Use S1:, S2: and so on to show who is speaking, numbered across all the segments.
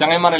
S1: ചങ്ങന്മാർ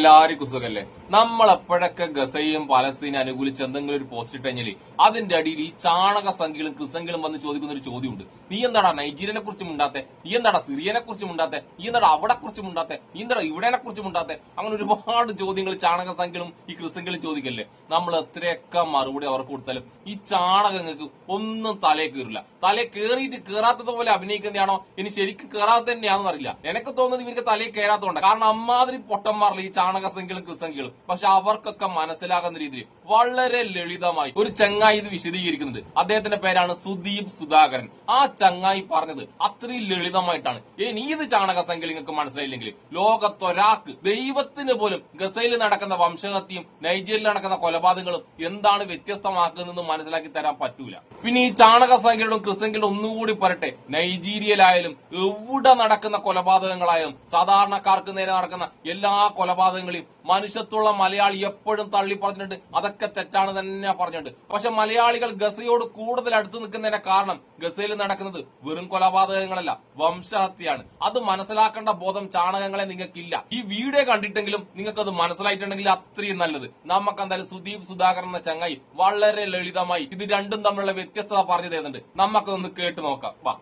S1: സുഖല്ലേ? നമ്മൾ എപ്പോഴൊക്കെ ഗസയും പലസ്തീനെ അനുകൂലിച്ച് എന്തെങ്കിലും ഒരു പോസ്റ്റ് ഇട്ട് കഴിഞ്ഞാൽ അതിന്റെ അടിയിൽ ഈ ചാണക സംഖ്യകളും ക്രിസംഖ്യകളും വന്ന് ചോദിക്കുന്ന ഒരു ചോദ്യമുണ്ട്. നീ എന്താടാ നൈജീരിയനെ കുറിച്ച് മുണ്ടാത്തെ? നീ എന്താടാ സിറിയനെ കുറിച്ച് മുണ്ടാത്തെ? നീ എന്താടാ അവിടെ കുറിച്ച് മുണ്ടാത്തെ? നീ എന്താടാ ഇവിടെനെ കുറിച്ച് മുണ്ടാത്തെ? അങ്ങനെ ഒരുപാട് ചോദ്യങ്ങൾ ചാണക സംഖ്യകളും ഈ ക്രിസംഖ്യകളും ചോദിക്കല്ലേ? നമ്മൾ എത്രയൊക്കെ മറുപടി അവർക്ക് കൊടുത്താലും ഈ ചാണകങ്ങൾക്ക് ഒന്നും തലേ കയറില്ല. തലേ കയറിയിട്ട് കയറാത്തത് പോലെ അഭിനയിക്കുന്നതാണോ ഇനി ശരിക്കും കയറാത്ത തന്നെയാണെന്ന് അറിയില്ല. എനിക്ക് തോന്നുന്നത് ഇവർക്ക് തലേ കയറാത്തതുകൊണ്ട് കാരണം അമ്മാതിരി പൊട്ടന്മാരിൽ ഈ ചാണക സംഖ്യകളും ക്രിസംഖ്യകളും പക്ഷെ അവർക്കൊക്കെ മനസ്സിലാകുന്ന രീതിയിൽ വളരെ ലളിതമായി ഒരു ചങ്ങായി ഇത് വിശദീകരിക്കുന്നുണ്ട് അദ്ദേഹത്തിന്റെ പേരാണ് സുദീപ് സുധാകരൻ. ആ ചങ്ങായി പറഞ്ഞത് അത്രയും ലളിതമായിട്ടാണ്. ഇനി ഇത് ചാണക സംഖ്യ നിങ്ങൾക്ക് മനസ്സിലായില്ലെങ്കിൽ ലോകത്തൊരാക്ക് ദൈവത്തിന് പോലും ഗസയിൽ നടക്കുന്ന വംശഹത്യയും നൈജീരിയയിൽ നടക്കുന്ന കൊലപാതകങ്ങളും എന്താണ് വ്യത്യസ്തമാക്കുന്നതെന്ന് മനസ്സിലാക്കി തരാൻ പറ്റൂല. പിന്നെ ഈ ചാണക സംഖ്യയുടെ ക്രിസംഖ്യകളും ഒന്നുകൂടി പറട്ടെ നൈജീരിയയിലായാലും എവിടെ നടക്കുന്ന കൊലപാതകങ്ങളായാലും സാധാരണക്കാർക്ക് നേരെ നടക്കുന്ന എല്ലാ കൊലപാതകങ്ങളെയും മനുഷ്യത്വമുള്ള മലയാളി എപ്പോഴും തള്ളി പറഞ്ഞിട്ടുണ്ട്. അതൊക്കെ തെറ്റാണ് തന്നെ പറഞ്ഞിട്ടുണ്ട്. പക്ഷെ മലയാളികൾ ഗസയോട് കൂടുതൽ അടുത്ത് നിൽക്കുന്നതിന്റെ കാരണം ഗസയിൽ നടക്കുന്നത് വെറും കൊലപാതകങ്ങളല്ല വംശഹത്യയാണ്. അത് മനസ്സിലാക്കേണ്ട ബോധം ചാണകങ്ങളെ നിങ്ങൾക്കില്ല. ഈ വീഡിയോ കണ്ടിട്ടെങ്കിലും നിങ്ങൾക്ക് അത് മനസ്സിലായിട്ടുണ്ടെങ്കിൽ അത്രയും നല്ലത്. നമുക്ക് എന്തായാലും സുദീപ് സുധാകരൻ എന്ന ചങ്ങായി വളരെ ലളിതമായി ഇത് രണ്ടും തമ്മിലുള്ള വ്യത്യസ്തത പറഞ്ഞു തരുന്നുണ്ട്. നമുക്കൊന്ന് കേട്ട് നോക്കാം. വാ.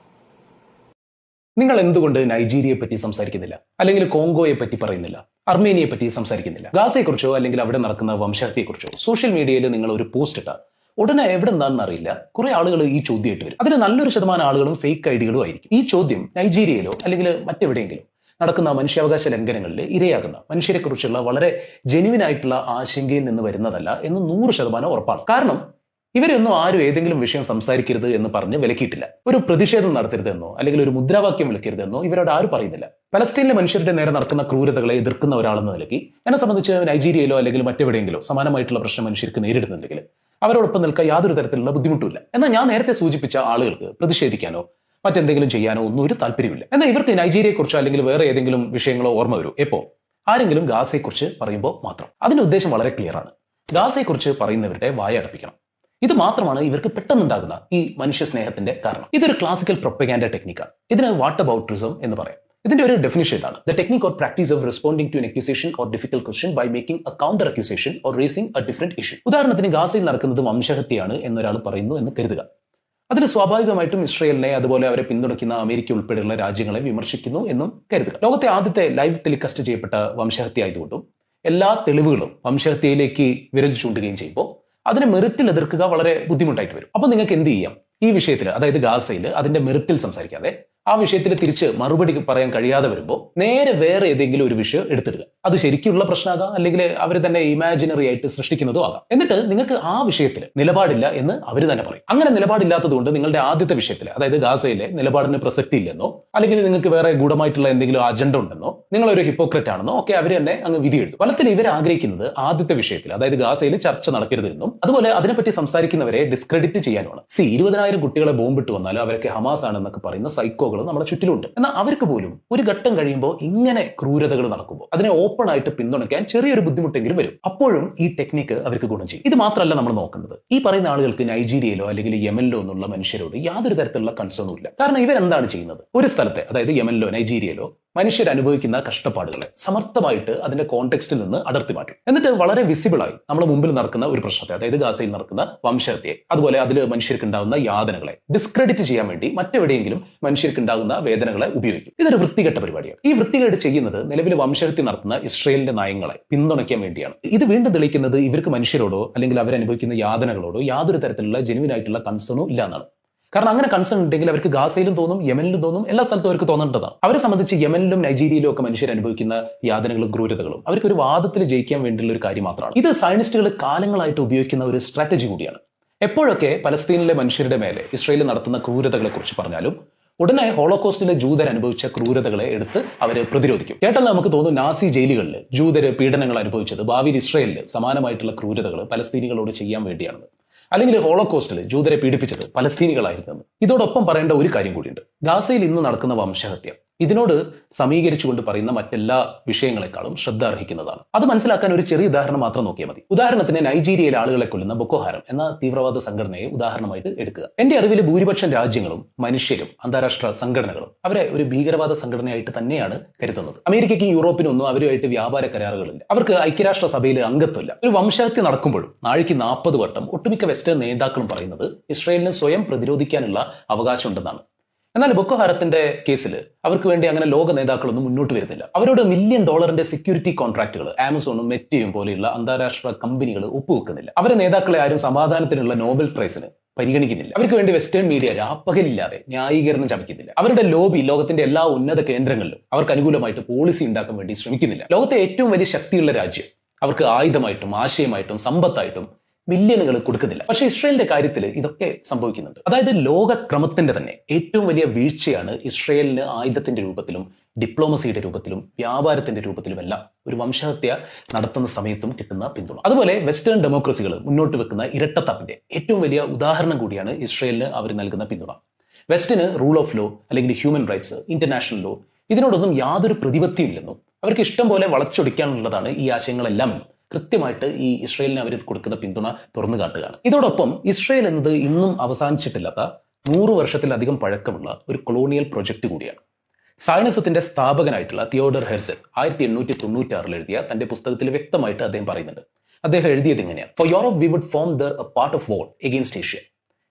S2: നിങ്ങൾ എന്തുകൊണ്ട് നൈജീരിയയെ പറ്റി സംസാരിക്കുന്നില്ല? അല്ലെങ്കിൽ കോങ്കോയെ പറ്റി പറയുന്നില്ല? അർമേനിയയെ പറ്റി സംസാരിക്കുന്നില്ല. ഗാസയെക്കുറിച്ചോ അല്ലെങ്കിൽ അവിടെ നടക്കുന്ന വംശഹത്യയെക്കുറിച്ചോ സോഷ്യൽ മീഡിയയിൽ നിങ്ങൾ ഒരു പോസ്റ്റ് ഇട്ടാൽ ഉടനെ എവിടെ നിന്നാണെന്ന് അറിയില്ല. കുറെ ആളുകൾ ഈ ചോദ്യം ഇട്ട് വരും. അതിന് നല്ലൊരു ശതമാനം ആളുകളും ഫേക്ക് ഐഡികളും ആയിരിക്കും. ഈ ചോദ്യം നൈജീരിയയിലോ അല്ലെങ്കിൽ മറ്റെവിടെയെങ്കിലും നടക്കുന്ന മനുഷ്യാവകാശ ലംഘനങ്ങളിൽ ഇരയാകുന്ന മനുഷ്യരെക്കുറിച്ചുള്ള വളരെ ജെനുവിൻ ആയിട്ടുള്ള ആശങ്കയിൽ നിന്ന് വരുന്നതല്ല എന്ന് നൂറ് ശതമാനം ഉറപ്പാണ്. കാരണം ഇവരൊന്നും ആരും ഏതെങ്കിലും വിഷയം സംസാരിക്കരുത് എന്ന് പറഞ്ഞ് വിലക്കിയിട്ടില്ല. ഒരു പ്രതിഷേധം നടത്തരുതെന്നോ അല്ലെങ്കിൽ ഒരു മുദ്രാവാക്യം വിളിക്കരുതെന്നോ ഇവരോട് ആരും പറയുന്നില്ല. പലസ്തീനിലെ മനുഷ്യരുടെ നേരെ നടക്കുന്ന ക്രൂരതകളെ എതിർക്കുന്ന ഒരാളെന്ന നിലയ്ക്ക് എന്നെ സംബന്ധിച്ച് നൈജീരിയയിലോ അല്ലെങ്കിൽ മറ്റെവിടെയെങ്കിലോ സമാനമായിട്ടുള്ള പ്രശ്നം മനുഷ്യർക്ക് നേരിടുന്നുണ്ടെങ്കിൽ അവരോടൊപ്പം നിൽക്കാൻ യാതൊരു തരത്തിലുള്ള ബുദ്ധിമുട്ടില്ല എന്നാൽ ഞാൻ നേരത്തെ സൂചിപ്പിച്ച ആളുകൾക്ക് പ്രതിഷേധിക്കാനോ മറ്റെന്തെങ്കിലും ചെയ്യാനോ ഒന്നും ഒരു താല്പര്യമില്ല എന്നാൽ ഇവർക്ക് നൈജീരിയയെക്കുറിച്ചോ അല്ലെങ്കിൽ വേറെ ഏതെങ്കിലും വിഷയങ്ങളോ ഓർമ്മ വരും എപ്പോ ആരെങ്കിലും ഗാസയെക്കുറിച്ച് പറയുമ്പോൾ മാത്രം. അതിന്റെ ഉദ്ദേശം വളരെ ക്ലിയർ ആണ്. ഗാസയെക്കുറിച്ച് പറയുന്നവരുടെ വായ അടപ്പിക്കണം. ഇത് മാത്രമാണ് ഇവർക്ക് പെട്ടെന്നുണ്ടാകുന്ന ഈ മനുഷ്യ സ്നേഹത്തിന്റെ കാരണം. ഇതൊരു ക്ലാസിക്കൽ പ്രൊപ്പഗാൻഡ ടെക്നിക്കാണ് ഇതിന് വാട്ട് അബൌട്ടിസം എന്ന് പറയാം. ഇതിന്റെ ഒരു ഡെഫിനിഷൻ ഇതാണ്. The technique or practice of responding to an accusation or difficult question by making a counter accusation or raising a different issue ഉദാഹരണത്തിന് ഗാസയിൽ നടക്കുന്നത് വംശഹത്യയാണ് എന്നൊരാൾ പറയുന്നു എന്ന് കരുതുക. അതിന് സ്വാഭാവികമായിട്ടും ഇസ്രയേലിനെ അതുപോലെ അവരെ പിന്തുണയ്ക്കുന്ന അമേരിക്ക ഉൾപ്പെടെയുള്ള രാജ്യങ്ങളെ വിമർശിക്കുന്നു എന്നും കരുതുക. ലോകത്തെ ആദ്യത്തെ ലൈവ് ടെലികാസ്റ്റ് ചെയ്യപ്പെട്ട വംശഹത്യ ആയതുകൊണ്ടും എല്ലാ തെളിവുകളും വംശഹത്യയിലേക്ക് വിരൽ ചൂണ്ടുകയും ചെയ്യുമ്പോൾ അതിനെ മെറിറ്റിൽ എതിർക്കുക വളരെ ബുദ്ധിമുട്ടായിട്ട് വരും. അപ്പൊ നിങ്ങൾക്ക് എന്ത് ചെയ്യാം? ഈ വിഷയത്തിൽ അതായത് ഗാസയിൽ അതിന്റെ മെറിറ്റിൽ സംസാരിക്കാതെ ആ വിഷയത്തിൽ തിരിച്ച് മറുപടി പറയാൻ കഴിയാതെ വരുമ്പോൾ നേരെ വേറെ ഏതെങ്കിലും ഒരു വിഷയം എടുത്തിടുക. അത് ശരിക്കുള്ള പ്രശ്നമാകാം അല്ലെങ്കിൽ അവർ തന്നെ ഇമാജിനറി ആയിട്ട് സൃഷ്ടിക്കുന്നതും ആകാം. എന്നിട്ട് നിങ്ങൾക്ക് ആ വിഷയത്തിൽ നിലപാടില്ല എന്ന് അവർ തന്നെ പറയും. അങ്ങനെ നിലപാടില്ലാത്തതുകൊണ്ട് നിങ്ങളുടെ ആദ്യത്തെ വിഷയത്തിൽ അതായത് ഗാസയിലെ നിലപാടിന് പ്രസക്തി ഇല്ലെന്നോ അല്ലെങ്കിൽ നിങ്ങൾക്ക് വേറെ ഗൂഢമായിട്ടുള്ള എന്തെങ്കിലും അജണ്ട ഉണ്ടെന്നോ നിങ്ങളൊരു ഹിപ്പോക്രറ്റ് ആണെന്നോ ഒക്കെ അവർ തന്നെ അങ്ങ് വിധി എഴുതും. പലത്തിൽ ഇവർ ആഗ്രഹിക്കുന്നത് ആദ്യത്തെ വിഷയത്തിൽ അതായത് ഗാസയിൽ ചർച്ച നടക്കരുത് എന്നും അതുപോലെ അതിനെപ്പറ്റി സംസാരിക്കുന്നവരെ ഡിസ്ക്രെഡിറ്റ് ചെയ്യാനുമാണ്. സി ഇരുപതിനായിരം കുട്ടികളെ ബോംബിട്ട് വന്നാലും അവരൊക്കെ ഹമാസ് ആണെന്നൊക്കെ പറയുന്ന സൈക്കോകൾ നമ്മുടെ ചുറ്റിലുണ്ട്. എന്നാൽ അവർക്ക് പോലും ഒരു ഘട്ടം കഴിയുമ്പോൾ ഇങ്ങനെ ക്രൂരതകൾ നടക്കുമ്പോൾ അതിനെ ഓപ്പൺ ആയിട്ട് പിന്തുണയ്ക്കാൻ ചെറിയൊരു ബുദ്ധിമുട്ടെങ്കിലും വരും. അപ്പോഴും ഈ ടെക്നിക്ക് അവർക്ക് ഗുണം ചെയ്യും. ഇത് മാത്രമല്ല നമ്മൾ നോക്കുന്നത്. ഈ പറയുന്ന ആളുകൾക്ക് നൈജീരിയയിലോ അല്ലെങ്കിൽ യമനിലോ എന്നുള്ള മനുഷ്യരോട് യാതൊരു തരത്തിലുള്ള കൺസേണും ഇല്ല. കാരണം ഇവരെന്താണ് ചെയ്യുന്നത്? ഒരു സ്ഥലത്തെ അതായത് യമനിലോ നൈജീരിയയിലോ മനുഷ്യർ അനുഭവിക്കുന്ന കഷ്ടപ്പാടുകളെ സമർത്ഥമായിട്ട് അതിന്റെ കോണ്ടെക്സ്റ്റിൽ നിന്ന് അടർത്തി മാറ്റും. എന്നിട്ട് വളരെ വിസിബിളായി നമ്മുടെ മുമ്പിൽ നടക്കുന്ന ഒരു പ്രശ്നത്തെ അതായത് ഗാസയിൽ നടക്കുന്ന വംശഹത്യയെ അതുപോലെ അതിൽ മനുഷ്യർക്ക് ഉണ്ടാകുന്ന യാതനകളെ ഡിസ്ക്രെഡിറ്റ് ചെയ്യാൻ വേണ്ടി മറ്റെവിടെയെങ്കിലും മനുഷ്യർക്ക് ഉണ്ടാകുന്ന വേദനകളെ ഉപയോഗിക്കും. ഇതൊരു വൃത്തികെട്ട പരിപാടിയാണ്. ഈ വൃത്തികേട് ചെയ്യുന്നത് നിലവിൽ വംശഹത്യ നടത്തുന്ന ഇസ്രയേലിന്റെ നയങ്ങളെ പിന്തുണയ്ക്കാൻ വേണ്ടിയാണ്. ഇത് വീണ്ടും തെളിയിക്കുന്നത് ഇവർക്ക് മനുഷ്യരോടോ അല്ലെങ്കിൽ അവരനുഭവിക്കുന്ന യാതനകളോടോ യാതൊരു തരത്തിലുള്ള ജെനുവിൻ കൺസേണോ ഇല്ലാന്നാണ് കാരണം അങ്ങനെ കൺസേൺ ഉണ്ടെങ്കിൽ അവർക്ക് ഗാസയിലും തോന്നും യമനിലും തോന്നും എല്ലാ സ്ഥലത്തും അവർക്ക് തോന്നേണ്ടതാണ്. അവരെ സംബന്ധിച്ച് യമനിലും നൈജീരിയയിലും ഒക്കെ മനുഷ്യർ അനുഭവിക്കുന്ന യാതനകളും ക്രൂരതകളും അവർക്ക് ഒരു വാദത്തിൽ ജയിക്കാൻ വേണ്ടിയുള്ള ഒരു കാര്യം മാത്രമാണ്. ഇത് സയനിസ്റ്റുകൾ കാലങ്ങളായിട്ട് ഉപയോഗിക്കുന്ന ഒരു സ്ട്രാറ്റജി കൂടിയാണ്. എപ്പോഴൊക്കെ പലസ്തീനിലെ മനുഷ്യരുടെ മേലെ ഇസ്രയേൽ നടത്തുന്ന ക്രൂരതകളെ കുറിച്ച് പറഞ്ഞാലും ഉടനെ ഹോളോകോസ്റ്റിലെ ജൂതർ അനുഭവിച്ച ക്രൂരതകളെ എടുത്ത് അവരെ പ്രതിരോധിക്കും. കേട്ടാൽ നമുക്ക് തോന്നും നാസി ജയിലുകളിൽ ജൂതര് പീഡനങ്ങൾ അനുഭവിച്ചത് ഭാവിയിൽ ഇസ്രയേലിൽ സമാനമായിട്ടുള്ള ക്രൂരതകൾ പലസ്തീനികളോട് ചെയ്യാൻ വേണ്ടിയാണെന്ന്. അല്ലെങ്കിൽ ഹോളോകോസ്റ്റിൽ ജൂതരെ പീഡിപ്പിച്ചത് പലസ്തീനികളായിരുന്നു ഇതോടൊപ്പം പറയേണ്ട ഒരു കാര്യം കൂടിയുണ്ട്. ഗാസയിൽ ഇന്ന് നടക്കുന്ന വംശഹത്യ. ഇതിനോട് സമീകരിച്ചുകൊണ്ട് പറയുന്ന മറ്റെല്ലാ വിഷയങ്ങളെക്കാളും ശ്രദ്ധ അർഹിക്കുന്നതാണ്. അത് മനസ്സിലാക്കാൻ ഒരു ചെറിയ ഉദാഹരണം മാത്രം നോക്കിയാൽ മതി. ഉദാഹരണത്തിന് നൈജീരിയയിലെ ആളുകളെ കൊല്ലുന്ന ബൊക്കോഹാരം എന്ന തീവ്രവാദ സംഘടനയെ ഉദാഹരണമായിട്ട് എടുക്കുക. എന്റെ അറിവിൽ ഭൂരിപക്ഷം രാജ്യങ്ങളും മനുഷ്യരും അന്താരാഷ്ട്ര സംഘടനകളും അവരെ ഒരു ഭീകരവാദ സംഘടനയായിട്ട് തന്നെയാണ് കരുതുന്നത്. അമേരിക്കയ്ക്കും യൂറോപ്പിനും ഒന്നും അവരുമായിട്ട് വ്യാപാര കരാറുകളില്ല. അവർക്ക് ഐക്യരാഷ്ട്ര സഭയിൽ അംഗത്വമില്ല. ഒരു വംശഹത്യ നടക്കുമ്പോഴും നാഴിക്ക് നാൽപ്പത് വട്ടം ഒട്ടുമിക്ക വെസ്റ്റേൺ നേതാക്കളും പറയുന്നത് ഇസ്രയേലിന് സ്വയം പ്രതിരോധിക്കാനുള്ള അവകാശമുണ്ടെന്നാണ്. എന്നാൽ ബൊക്കോഹാരത്തിന്റെ കേസിൽ അവർക്ക് വേണ്ടി അങ്ങനെ ലോക നേതാക്കളൊന്നും മുന്നോട്ട് വരുന്നില്ല. അവരോട് മില്യൺ ഡോളറിന്റെ സെക്യൂരിറ്റി കോൺട്രാക്റ്റുകൾ ആമസോണും മെറ്റയും പോലെയുള്ള അന്താരാഷ്ട്ര കമ്പനികൾ ഒപ്പുവെക്കുന്നില്ല. അവരെ നേതാക്കളെ ആരും സമാധാനത്തിനുള്ള നോബൽ പ്രൈസിന് പരിഗണിക്കുന്നില്ല. അവർക്ക് വേണ്ടി വെസ്റ്റേൺ മീഡിയ രാപ്പകലില്ലാതെ ന്യായീകരണം ചമയ്ക്കുന്നില്ല അവരുടെ ലോബി ലോകത്തിന്റെ എല്ലാ ഉന്നത കേന്ദ്രങ്ങളിലും അവർക്ക് അനുകൂലമായിട്ട് പോളിസി ഉണ്ടാക്കാൻ വേണ്ടി ശ്രമിക്കുന്നില്ല. ലോകത്തെ ഏറ്റവും വലിയ ശക്തിയുള്ള രാജ്യം. അവർക്ക് ആയുധമായിട്ടും ആശയമായിട്ടും സമ്പത്തായിട്ടും മില്യണുകൾ കൊടുക്കുന്നില്ല. പക്ഷെ ഇസ്രയേലിന്റെ കാര്യത്തിൽ ഇതൊക്കെ സംഭവിക്കുന്നുണ്ട്. അതായത് ലോകക്രമത്തിന്റെ തന്നെ ഏറ്റവും വലിയ വീഴ്ചയാണ് ഇസ്രയേലിന് ആയുധത്തിന്റെ രൂപത്തിലും ഡിപ്ലോമസിയുടെ രൂപത്തിലും വ്യാപാരത്തിന്റെ രൂപത്തിലുമെല്ലാം ഒരു വംശഹത്യ നടത്തുന്ന സമയത്തും കിട്ടുന്ന പിന്തുണ. അതുപോലെ വെസ്റ്റേൺ ഡെമോക്രസികൾ മുന്നോട്ട് വെക്കുന്ന ഇരട്ടത്തപ്പിന്റെ ഏറ്റവും വലിയ ഉദാഹരണം കൂടിയാണ് ഇസ്രയേലിന് അവർ നൽകുന്ന പിന്തുണ. വെസ്റ്റിന് റൂൾ ഓഫ് ലോ അല്ലെങ്കിൽ ഹ്യൂമൻ റൈറ്റ്സ് ഇന്റർനാഷണൽ ലോ ഇതിനോടൊന്നും യാതൊരു പ്രതിപത്തിയും ഇല്ലെന്നും അവർക്ക് ഇഷ്ടം പോലെ വളച്ചൊടിക്കാനുള്ളതാണ് ഈ ആശയങ്ങളെല്ലാം കൃത്യമായിട്ട് ഈ ഇസ്രയേലിന് അവർ കൊടുക്കുന്ന പിന്തുണ തുറന്നു കാട്ടുകയാണ്. ഇതോടൊപ്പം ഇസ്രയേൽ എന്നത് ഇന്നും അവസാനിച്ചിട്ടില്ലാത്ത നൂറ് വർഷത്തിലധികം പഴക്കമുള്ള ഒരു കൊളോണിയൽ പ്രൊജക്ട് കൂടിയാണ്. സൈനസത്തിന്റെ സ്ഥാപകനായിട്ടുള്ള തിയോഡർ ഹെർസൽ ആയിരത്തി എണ്ണൂറ്റി തൊണ്ണൂറ്റി ആറിൽ എഴുതിയ തന്റെ പുസ്തകത്തിൽ വ്യക്തമായിട്ട് അദ്ദേഹം പറയുന്നുണ്ട്. അദ്ദേഹം എഴുതിയത് ഇങ്ങനെയാണ്. For Europe we would form there a part of wall against Asia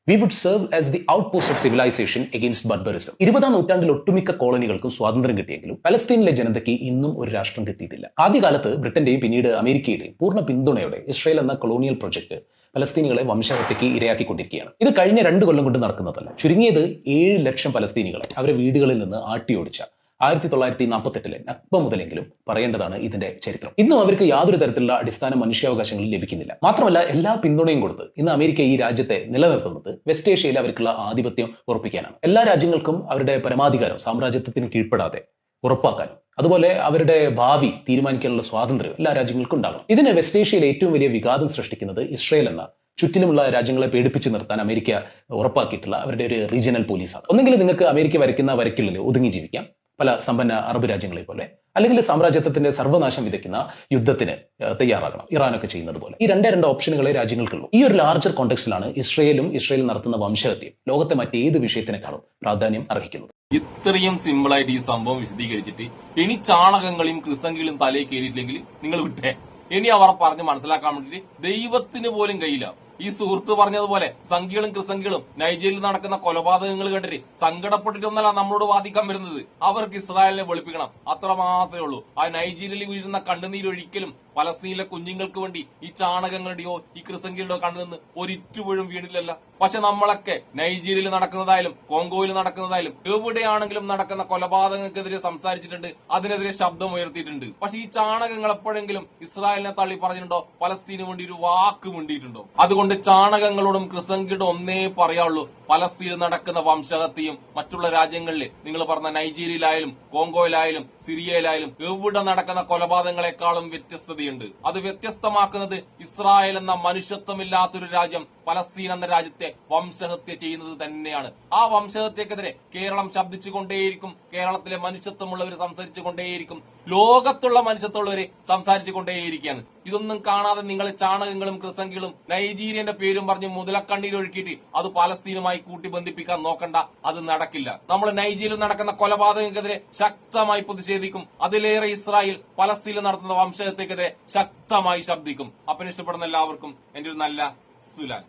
S2: we would serve as the outpost of civilization against barbarism ഇരുപതാം നൂറ്റാണ്ടിൽ ഒട്ടുമിക്ക കോളനികൾക്കും സ്വാതന്ത്ര്യം കിട്ടിയെങ്കിലും പലസ്തീനിലെ ജനതയ്ക്ക് ഇന്നും ഒരു രാഷ്ട്രം കിട്ടിയിട്ടില്ല. ആദ്യകാലത്ത് ബ്രിട്ടന്റെയും പിന്നീട് അമേരിക്കയുടെയും പൂർണ പിന്തുണയോടെ ഇസ്രയേൽ എന്ന കൊളോണിയൽ പ്രൊജക്ട് പലസ്തീനികളെ വംശഹത്യക്ക് ഇരയാക്കിക്കൊണ്ടിരിക്കുകയാണ്. ഇത് കഴിഞ്ഞ രണ്ട് കൊല്ലം കൊണ്ട് നടക്കുന്നതല്ല. ചുരുങ്ങിയത് ഏഴ് ലക്ഷം പലസ്തീനികളെ അവരെ വീടുകളിൽ നിന്ന് ആട്ടിയോടിച്ച ആയിരത്തി തൊള്ളായിരത്തി നാൽപ്പത്തെട്ടിലെ അപ്പം മുതലെങ്കിലും പറയേണ്ടതാണ് ഇതിന്റെ ചരിത്രം. ഇന്നും അവർക്ക് യാതൊരു തരത്തിലുള്ള അടിസ്ഥാന മനുഷ്യാവകാശങ്ങളും ലഭിക്കുന്നില്ല. മാത്രമല്ല എല്ലാ പിന്തുണയും കൊടുത്ത് ഇന്ന് അമേരിക്ക ഈ രാജ്യത്തെ നിലനിർത്തുന്നത് വെസ്റ്റ് ഏഷ്യയിൽ അവർക്കുള്ള ആധിപത്യം ഉറപ്പിക്കാനാണ്. എല്ലാ രാജ്യങ്ങൾക്കും അവരുടെ പരമാധികാരം സാമ്രാജ്യത്വത്തിന് കീഴ്പ്പെടാതെ ഉറപ്പാക്കാൻ അതുപോലെ അവരുടെ ഭാവി തീരുമാനിക്കാനുള്ള സ്വാതന്ത്ര്യം എല്ലാ രാജ്യങ്ങൾക്കും ഉണ്ടാകും ഇതിന് വെസ്റ്റ് ഏഷ്യയിൽ ഏറ്റവും വലിയ വിഘാതം സൃഷ്ടിക്കുന്നത് ഇസ്രയേൽ എന്ന ചുറ്റിലുമുള്ള രാജ്യങ്ങളെ പേടിപ്പിച്ച് നിർത്താൻ അമേരിക്ക ഉറപ്പാക്കിയിട്ടുള്ള അവരുടെ ഒരു റീജിയണൽ പോലീസാണ്. ഒന്നെങ്കിൽ നിങ്ങൾക്ക് അമേരിക്ക വരയ്ക്കുന്ന വരയ്ക്കുള്ളിൽ ഒതുങ്ങി ജീവിക്കാം പല സമ്പന്ന അറബ് രാജ്യങ്ങളെ പോലെ അല്ലെങ്കിൽ സാമ്രാജ്യത്വത്തിന്റെ സർവനാശം വിതയ്ക്കുന്ന യുദ്ധത്തിന് തയ്യാറാകണം ഇറാനൊക്കെ ചെയ്യുന്നത് പോലെ. ഈ രണ്ടേ രണ്ട് ഓപ്ഷനുകളെ രാജ്യങ്ങൾക്കുള്ളൂ. ഈ ഒരു ലാർജർ കോണ്ടെക്സ്റ്റിലാണ് ഇസ്രയേലും ഇസ്രയേൽ നടത്തുന്ന വംശഹത്യയും ലോകത്തെ മറ്റേത് വിഷയത്തിനേക്കാളും പ്രാധാന്യം അർഹിക്കുന്നത്.
S1: ഇത്രയും സിമ്പിളായിട്ട് ഈ സംഭവം വിശദീകരിച്ചിട്ട് ഇനി ചാണകങ്ങളെയും കൃസംഗികളും തലയിൽ കയറിയിട്ടില്ലെങ്കിൽ നിങ്ങൾ വിട്ടേ. ഇനി അവർ പറഞ്ഞ് മനസ്സിലാക്കാൻ വേണ്ടിയിട്ട് ദൈവത്തിന് പോലും കഴിയില്ല ഈ സുഹൃത്ത് പറഞ്ഞതുപോലെ സംഘികളും ക്രിസംഖ്യകളും നൈജീരിയയിൽ നടക്കുന്ന കൊലപാതകങ്ങൾ കണ്ടിട്ട് സങ്കടപ്പെട്ടിട്ടൊന്നല്ല നമ്മളോട് വാദിക്കാൻ വരുന്നത്. അവർക്ക് ഇസ്രായേലിനെ വെളുപ്പിക്കണം. അത്ര മാത്രമേ ഉള്ളൂ. ആ നൈജീരിയയിൽ വീഴുന്ന കണ്ണുനീരൊഴിക്കലും പലസ്തീനിലെ കുഞ്ഞുങ്ങൾക്ക് വേണ്ടി ഈ ചാണകങ്ങളുടെയോ ഈ ക്രിസംഖ്യയുടെയോ കണ്ണുനിന്ന് ഒരിറ്റുപോഴും വീണില്ലല്ല പക്ഷെ നമ്മളൊക്കെ നൈജീരിയയിൽ നടക്കുന്നതായാലും കോങ്കോയിൽ നടക്കുന്നതായാലും എവിടെയാണെങ്കിലും നടക്കുന്ന കൊലപാതകങ്ങൾക്കെതിരെ സംസാരിച്ചിട്ടുണ്ട്. അതിനെതിരെ ശബ്ദം ഉയർത്തിയിട്ടുണ്ട്. പക്ഷെ ഈ ചാണകങ്ങൾ എപ്പോഴെങ്കിലും ഇസ്രായേലിനെ തള്ളി പറഞ്ഞിട്ടുണ്ടോ? പലസ്തീന് വേണ്ടി ഒരു വാക്ക് മുണ്ടിയിട്ടുണ്ടോ? അതുകൊണ്ട് ചാണകങ്ങളോടും ക്രിസംഗിയോടും ഒന്നേ പറയാവുള്ളൂ. പലസ്തീനിൽ നടക്കുന്ന വംശഹത്യയും മറ്റുള്ള രാജ്യങ്ങളിൽ നിങ്ങൾ പറഞ്ഞ നൈജീരിയയിലായാലും കോങ്കോയിലായാലും സിറിയയിലായാലും എവിടെ നടക്കുന്ന കൊലപാതകങ്ങളെക്കാളും വ്യത്യസ്തതയുണ്ട്. അത് വ്യത്യസ്തമാക്കുന്നത് ഇസ്രായേൽ എന്ന മനുഷ്യത്വമില്ലാത്തൊരു രാജ്യം പലസ്തീൻ എന്ന രാജ്യത്തെ വംശഹത്യ ചെയ്യുന്നത് തന്നെയാണ്. ആ വംശഹത്യക്കെതിരെ കേരളം ശബ്ദിച്ചുകൊണ്ടേയിരിക്കും കേരളത്തിലെ മനുഷ്യത്വമുള്ളവർ സംസാരിച്ചു കൊണ്ടേയിരിക്കും ലോകത്തുള്ള മനുഷ്യത്വമുള്ളവരെ സംസാരിച്ചുകൊണ്ടേയിരിക്കുകയാണ്. ഇതൊന്നും കാണാതെ നിങ്ങൾ ചാണകങ്ങളും ക്രിസംഗികളും നൈജീരിയന്റെ പേരും പറഞ്ഞ് മുതലക്കണ്ണീരൊഴുക്കിയിട്ട് അത് പലസ്തീനുമായി കൂട്ടി ബന്ധിപ്പിക്കാൻ നോക്കണ്ട. അത് നടക്കില്ല. നമ്മൾ നൈജീരിയയിൽ നടക്കുന്ന കൊലപാതകങ്ങൾക്കെതിരെ ശക്തമായി പ്രതിഷേധിക്കും. അതിലേറെ ഇസ്രായേൽ പലസ്തീനിൽ നടത്തുന്ന വംശഹത്യക്കെതിരെ ശക്തമായി ശബ്ദിക്കും. അപ്പം ഇഷ്ടപ്പെടുന്ന എല്ലാവർക്കും എന്റെ ഒരു നല്ല സുലാൻ.